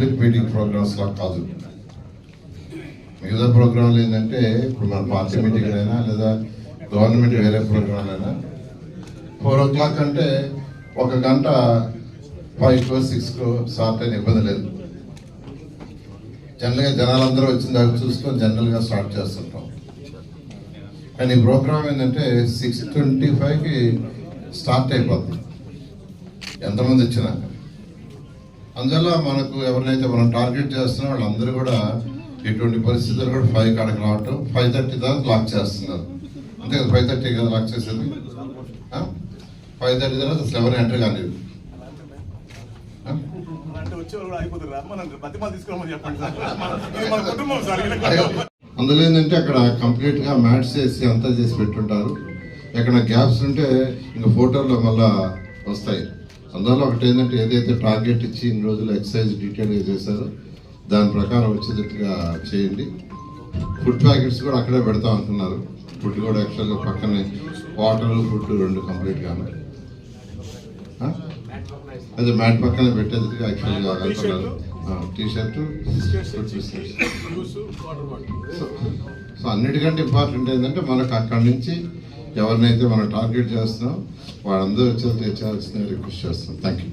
Public programmes లా కాదు. మిగతా ప్రోగ్రాంలు ఏంటంటే ఇప్పుడు మన పార్టీ మీటింగ్ అయినా లేదా గవర్నమెంట్ వేరే ప్రోగ్రాంలు అయినా ఫోర్ ఓ క్లాక్ అంటే ఒక గంట ఫైవ్ కో సిక్స్ కో స్టార్ట్ అయిన ఇబ్బంది లేదు. జనరల్గా జనాలందరూ వచ్చిన దాకా చూసుకొని జనరల్గా స్టార్ట్ చేస్తుంటాం. కానీ ఈ ప్రోగ్రామ్ ఏంటంటే సిక్స్ ట్వంటీ ఫైవ్కి స్టార్ట్ అయిపోతుంది ఎంతమంది వచ్చినా. అందువల్ల మనకు ఎవరినైతే మనం టార్గెట్ చేస్తున్నామో వాళ్ళందరూ కూడా ఎటువంటి పరిస్థితుల్లో కూడా ఫైవ్ కాడకి రావటం ఫైవ్ థర్టీ దాకా లాక్ చేస్తున్నారు. అంతే కదా ఫైవ్ థర్టీ కదా లాక్ చేసేది? ఫైవ్ థర్టీ తర్వాత అసలు ఎవరు ఎంటర్ కాలేదు. అందులో ఏంటంటే అక్కడ కంప్లీట్గా మ్యాట్స్ చేసి అంతా చేసి పెట్టుంటారు. ఎక్కడ గ్యాప్స్ ఉంటే ఇంకా ఫోటోల్లో మళ్ళా వస్తాయి. అందువల్ల ఒకటి ఏంటంటే ఏదైతే టార్గెట్ ఇచ్చి ఇన్ని రోజులు ఎక్సర్సైజ్ డీటెయిల్గా చేశారో దాని ప్రకారం వచ్చేటట్టుగా చేయండి. ఫుడ్ ప్యాకెట్స్ కూడా అక్కడే పెడతాం అనుకున్నారు ఫుడ్ కూడా యాక్చువల్గా పక్కనే వాటర్ ఫుడ్ రెండు కంప్లీట్ గాను. ఆ? అదే మ్యాట్ పక్కనే పెట్టేందుకు యాక్చువల్గా అనుకున్నారు టీ షర్ట్ సో అన్నిటికంటే ఇంపార్టెంట్ ఏంటంటే మనకు అక్కడి నుంచి ఎవరినైతే మనం టార్గెట్ చేస్తున్నాం వాళ్ళందరూ వచ్చి తెచ్చాల్సిన రిక్వెస్ట్ చేస్తున్నాం. Thank you